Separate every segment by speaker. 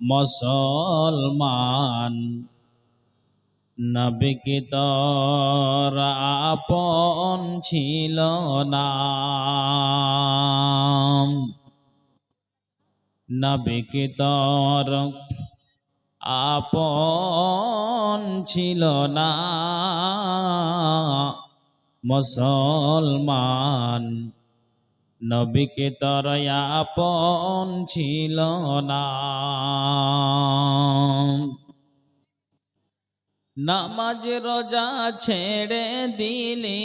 Speaker 1: মুসলমান নবিকে আপন ছিল না। নবিকে তোর আপন ছিল না। মুসলমান নবিকে তোর আপন ছিল না। নামাজ রোজা ছেড়ে দিলি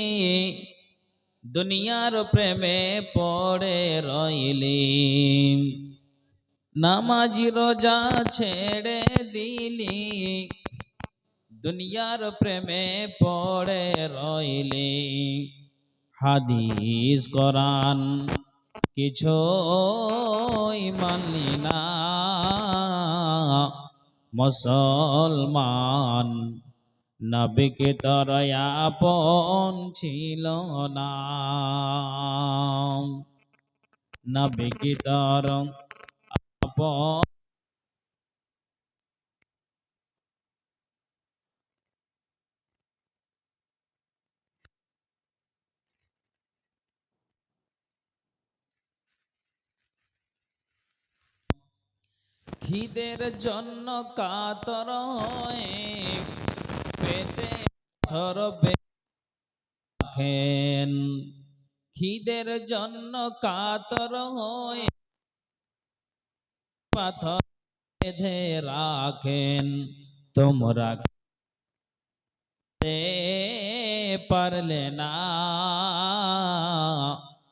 Speaker 1: দুনিয়ার প্রেমে পড়ে রইলি। নামাজ রোজা ছেড়ে দিলি দুনিয়ার প্রেমে পড়ে রইলি। হাদিস কোরআন কিছু মানলি না। মুসলমান নবিকে তোর আপন ছিল না। নবিকে তোর আপন খিদের জন্য কাতর হয়ে পেটে পাথর বেখেন খিদের জন্য কাতর হয়ে পাথর বেঁধে রাখেন। তোমরা পারলে না,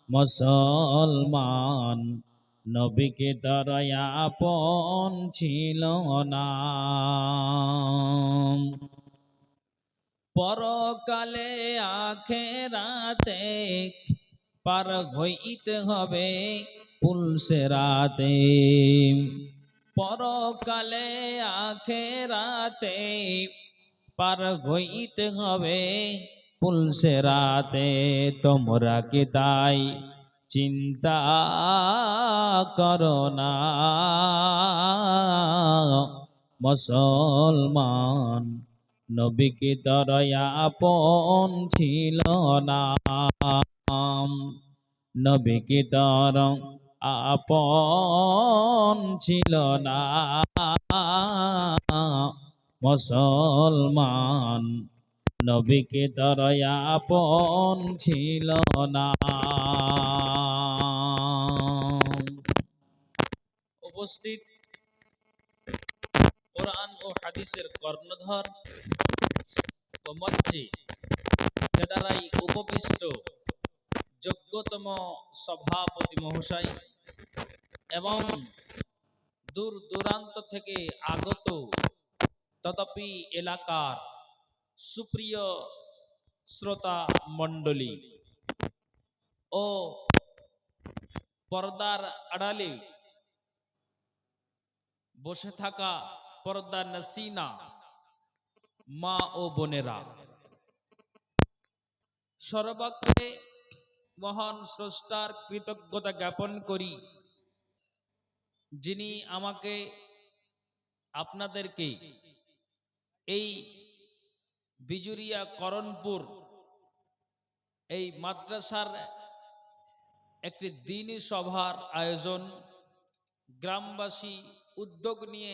Speaker 1: মুসলমান। নবীকে আপন ছিল না। পরকালে আখেরাতে পার হইতে হবে পুলসে রাতে। পরকালে আখেরাতে পার হইতে হবে পুলসে রাতে। তোমরা কি তাই চিন্তা করো না। মুসলমান, নবীকে দরয়া আপন ছিল না। নবীকে তর আপন ছিল না। মুসলমান নবীকে দরয়া আপন ছিল না। উপস্থিত কোরআন ও হাদিসের কর্ণধর ও মঞ্চে কেদারাই উপবিষ্ট যোগ্যতম সভাপতি মহাশয় এবং দূর দূরান্ত থেকে আগত তথাপি এলাকার সুপ্রিয় শ্রোতা মণ্ডলী, ও পর্দার আড়ালে বসে থাকা পর্দা নসিনা মা ও বোনেরা সর্বাগ্রে মহান স্রষ্টার কৃতজ্ঞতা জ্ঞাপন করি, যিনি আমাকে আপনাদেরকে এই বিজুরিয়া করণপুর এই মাদ্রাসার একটি দিনী সভার আয়োজন গ্রামবাসী উদ্যোগ নিয়ে